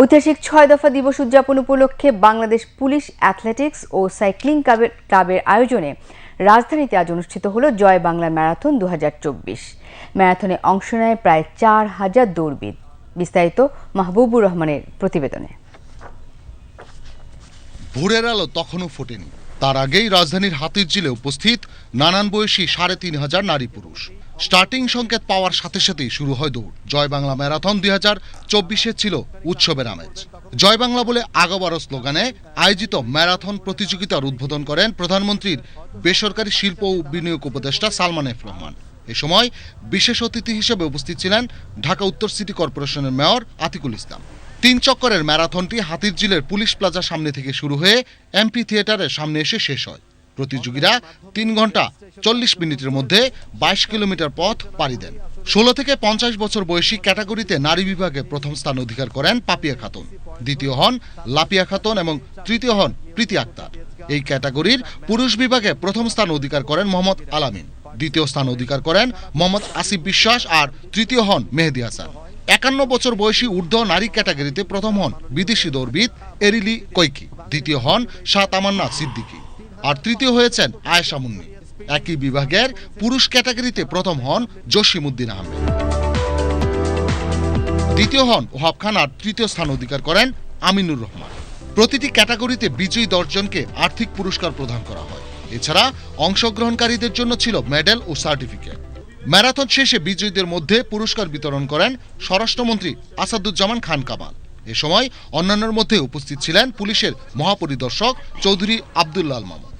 ঐতিহাসিক ছয় দফা দিবস উদযাপন উপলক্ষে বাংলাদেশ পুলিশ, অ্যাথলেটিক্স ও সাইক্লিং ক্লাবের ক্লাবের আয়োজনে রাজধানীতে আজ অনুষ্ঠিত হলো জয় বাংলা ম্যারাথন দু হাজার চব্বিশ। ম্যারাথনে অংশ নেয় প্রায় চার হাজার দৌড়বিদ। বিস্তারিত মাহবুবুর রহমানের প্রতিবেদনে। ভোরের আলো তখনও ফোটেনি। তার আগেই রাজধানীর হাতির জিলে উপস্থিত নানান বয়সী সাড়ে তিন হাজার নারী পুরুষ। স্টার্টিং সংকেত পাওয়ার সাথে সাথেই শুরু হয় দৌড়। জয় বাংলা ম্যারাথন দুই হাজার চব্বিশে ছিল উৎসবের আমেজ। জয় বাংলা বলে আগাবারো স্লোগানে আয়োজিত ম্যারাথন প্রতিযোগিতার উদ্বোধন করেন প্রধানমন্ত্রীর বেসরকারি শিল্প ও বিনিয়োগ উপদেষ্টা সালমান এফ রহমান। এ সময় বিশেষ অতিথি হিসেবে উপস্থিত ছিলেন ঢাকা উত্তর সিটি কর্পোরেশনের মেয়র আতিকুল ইসলাম। তিন চক্করের ম্যারাথনটি হাতিরঝিলের পুলিশ প্লাজার সামনে থেকে শুরু হয়ে এমপি থিয়েটারের সামনে এসে শেষ হয়। প্রতিযোগীরা তিন ঘণ্টা চল্লিশ মিনিটের মধ্যে বাইশ কিলোমিটার পথ পাড়ি দেন। ষোলো থেকে পঞ্চাশ বছর বয়সী ক্যাটাগরিতে নারী বিভাগে প্রথম স্থান অধিকার করেন পাপিয়া খাতুন। দ্বিতীয় হন লাপিয়া খাতুন এবং তৃতীয় হন প্রীতি আক্তার। এই ক্যাটাগরির পুরুষ বিভাগে প্রথম স্থান অধিকার করেন মোহাম্মদ আলামিন। দ্বিতীয় স্থান অধিকার করেন মোহাম্মদ আসিফ বিশ্বাস আর তৃতীয় হন মেহেদি হাসান। একান্ন বছর বয়সী ঊর্ধ্ব নারী ক্যাটাগরিতে প্রথম হন বিদেশি দৌড়বিদ এরিলি কৈকি। দ্বিতীয় হন শাহ তামান্না সিদ্দিকী। আর তৃতীয় হয়েছেন আয়েশা মুন্নি। একই বিভাগের পুরুষ ক্যাটাগরিতে প্রথম হন জসিমউদ্দিন আহমেদ। দ্বিতীয় হন ওহাব খান আর তৃতীয় স্থান অধিকার করেন আমিনুর রহমান। প্রতিটি ক্যাটাগরিতে বিজয়ী দশজনকে আর্থিক পুরস্কার প্রদান করা হয়। এছাড়া অংশগ্রহণকারীদের জন্য ছিল মেডেল ও সার্টিফিকেট। ম্যারাথন শেষে বিজয়ীদের মধ্যে পুরস্কার বিতরণ করেন স্বরাষ্ট্রমন্ত্রী আসাদুজ্জামান খান কামাল। এ সময় অন্যান্যের মধ্যে উপস্থিত ছিলেন পুলিশের মহাপরিদর্শক চৌধুরী আবদুল্লাল মামুন।